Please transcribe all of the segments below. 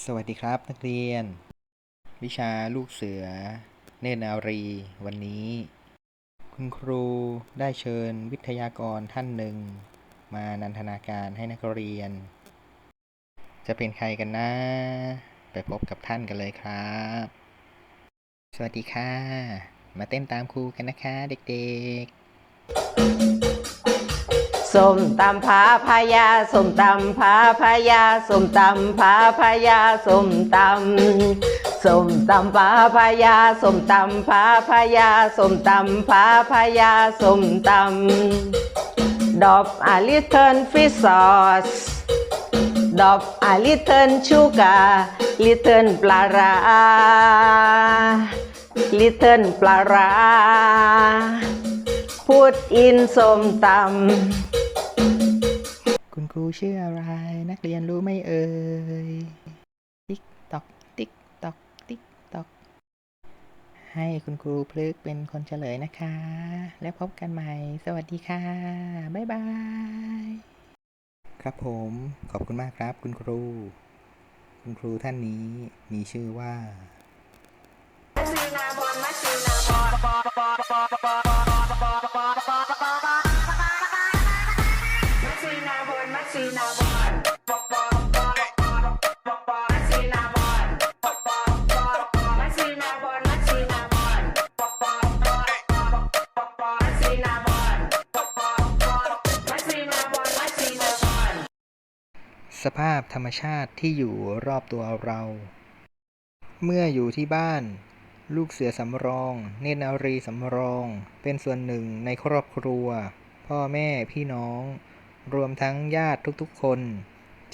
สวัสดีครับนักเรียน วิชาลูกเสือ เนตรนารี วันนี้ คุณครูได้เชิญวิทยากรท่านหนึ่ง มานันทนาการให้นักเรียน จะเป็นใครกันนะ ไปพบกับท่านกันเลยครับ สวัสดีค่ะ มาเต้นตามครูกันนะคะเด็กๆ ส้มตำผาพายาส้มตำผาพายาส้มตำผาพายาส้มตำส้มตำผาพายาส้มตำผาพายาส้มตำผาพายาส้มตำดอบอาลิเทิร์นฟิซอสดอบอาลิเทิร์นชูกาลิเทิร์นปลาร้าลิเทิร์นปลาร้าพูดอินส้มตำ รูชื่ออะไร นักเรียนรู้ไหมเอ่ย ติ๊กตอก ติ๊กตอก ติ๊กตอก ให้คุณครูพลึกเป็นคนเฉลยนะคะ แล้วพบกันใหม่ สวัสดีค่ะ บ๊ายบาย ครับผม ขอบคุณมากครับคุณครู คุณครูท่านนี้มีชื่อว่า สภาพธรรมชาติที่อยู่รอบตัวเรา เมื่ออยู่ที่บ้าน ลูกเสือสำรอง เนตรนารีสำรอง เป็นส่วนหนึ่งในครอบครัว พ่อแม่พี่น้อง รวมทั้งญาติทุกๆคน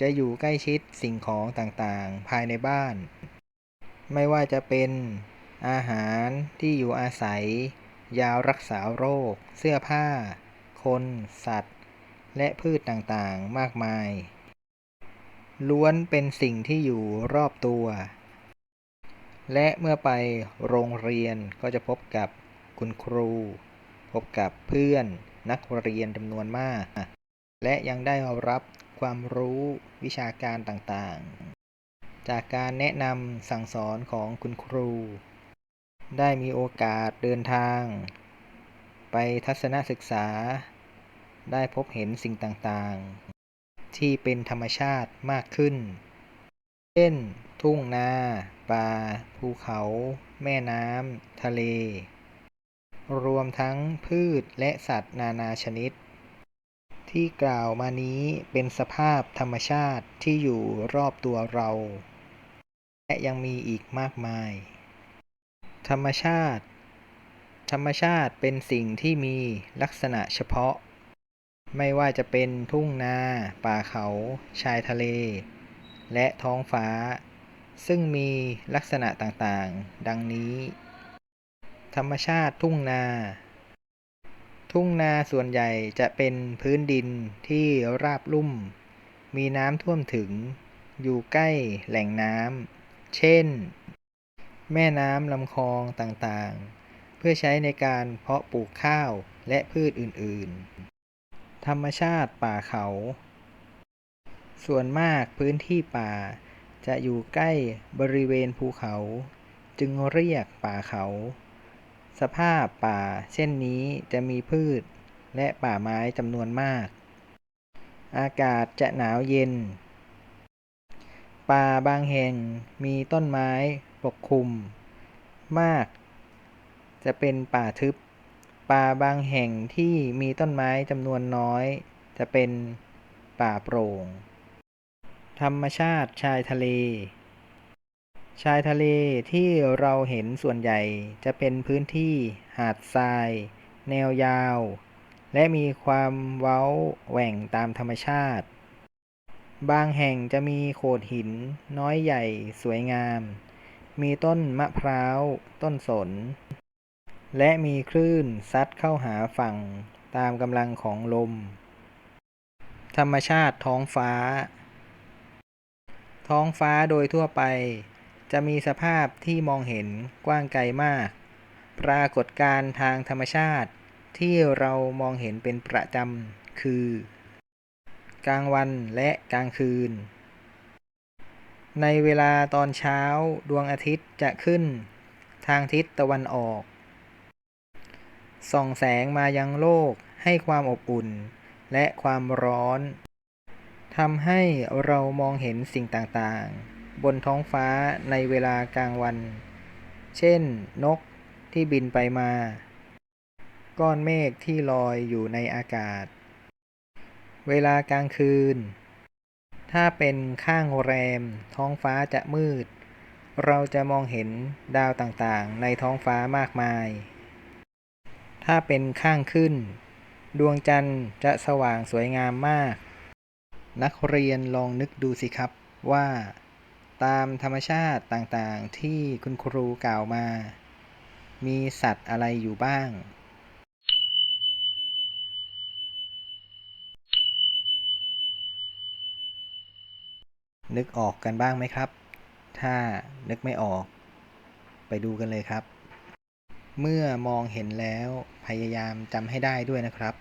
จะอยู่ใกล้ชิดสิ่งของต่างๆ ภายในบ้าน ไม่ว่าจะเป็นอาหารที่อยู่อาศัย ยารักษาโรค เสื้อผ้า คน สัตว์ และพืชต่างๆ มากมาย ล้วนเป็นสิ่งที่อยู่รอบตัว และเมื่อไปโรงเรียนก็จะพบกับคุณครู พบกับเพื่อนนักเรียนจำนวนมาก และยังได้รับความรู้วิชาการต่างๆ จากการแนะนำสั่งสอนของคุณครู ได้มีโอกาสเดินทาง ไปทัศนศึกษา ได้พบเห็นสิ่งต่างๆ ที่เป็นธรรมชาติมากขึ้น เช่น ทุ่งนา ป่า ภูเขา แม่น้ำ ทะเล รวมทั้งพืชและสัตว์นานาชนิด ที่กล่าวมานี้เป็นสภาพธรรมชาติที่อยู่รอบตัวเรา และยังมีอีกมากมาย ธรรมชาติ ธรรมชาติเป็นสิ่งที่มีลักษณะเฉพาะ ไม่ว่าจะเป็นทุ่งนา ป่าเขา ชายทะเล และท้องฟ้า ซึ่งมีลักษณะต่างๆ ดังนี้ ธรรมชาติทุ่งนา ทุ่งนาส่วนใหญ่จะเป็นพื้นดินที่ราบลุ่ม มีน้ำท่วมถึง อยู่ใกล้แหล่งน้ำ เช่น แม่น้ำลำคลองต่างๆ เพื่อใช้ในการเพาะปลูกข้าวและพืชอื่นๆ ธรรมชาติป่าเขา ส่วนมากพื้นที่ป่าจะอยู่ใกล้บริเวณภูเขา จึงเรียกป่าเขา สภาพป่าเช่นนี้จะมีพืชและป่าไม้จำนวนมาก อากาศจะหนาวเย็น ป่าบางแห่งมีต้นไม้ปกคลุม มาก จะเป็นป่าทึบ ป่าบางแห่งที่มีต้นไม้จำนวนน้อย จะเป็นป่าโปร่ง ธรรมชาติชายทะเล ชายทะเลที่เราเห็นส่วนใหญ่จะเป็นพื้นที่หาดทราย แนวยาว และมีความเว้าแหว่งตามธรรมชาติ บางแห่งจะมีโขดหินน้อยใหญ่สวยงาม มีต้นมะพร้าว ต้นสน และมีคลื่นซัดเข้าหาฝั่งตามกำลังของลม ธรรมชาติท้องฟ้า ท้องฟ้าโดยทั่วไป จะมีสภาพที่มองเห็นกว้างไกลมาก ปรากฏการณ์ทางธรรมชาติที่เรามองเห็นเป็นประจำคือ กลางวันและกลางคืน ในเวลาตอนเช้าดวงอาทิตย์จะขึ้น ทางทิศตะวันออก ส่องแสงมายังโลกให้ความอบอุ่นและความร้อนทำให้เรามองเห็นสิ่งต่างๆ บนท้องฟ้าในเวลากลางวัน เช่น นกที่บินไปมา ก้อนเมฆที่ลอยอยู่ในอากาศ เวลากลางคืน ถ้าเป็นข้างแรม ท้องฟ้าจะมืด เราจะมองเห็นดาวต่างๆ ในท้องฟ้ามากมาย ถ้าเป็นข้างขึ้น ดวงจันทร์จะสว่างสวยงามมาก นักเรียนลองนึกดูสิครับว่า ตามธรรมชาติต่างๆ ที่คุณครูกล่าวมา มีสัตว์อะไรอยู่บ้าง นึกออกกันบ้างไหมครับ ถ้านึกไม่ออก ไปดูกันเลยครับ เมื่อมองเห็นแล้วพยายามจำให้ได้ด้วยนะครับ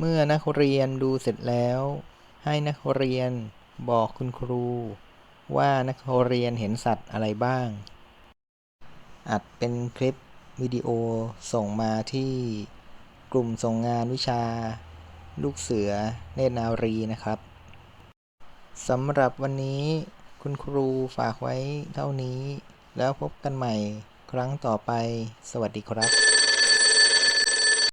เมื่อนักเรียนดูเสร็จแล้ว ให้นักเรียนบอกคุณครู ว่านักเรียนเห็นสัตว์อะไรบ้าง อัดเป็นคลิปวิดีโอส่งมาที่กลุ่มส่งงานวิชา ลูกเสือเนตรนารีนะครับสำหรับวันนี้คุณครูฝากไว้เท่านี้ แล้วพบกันใหม่ครั้งต่อไป สวัสดีครับ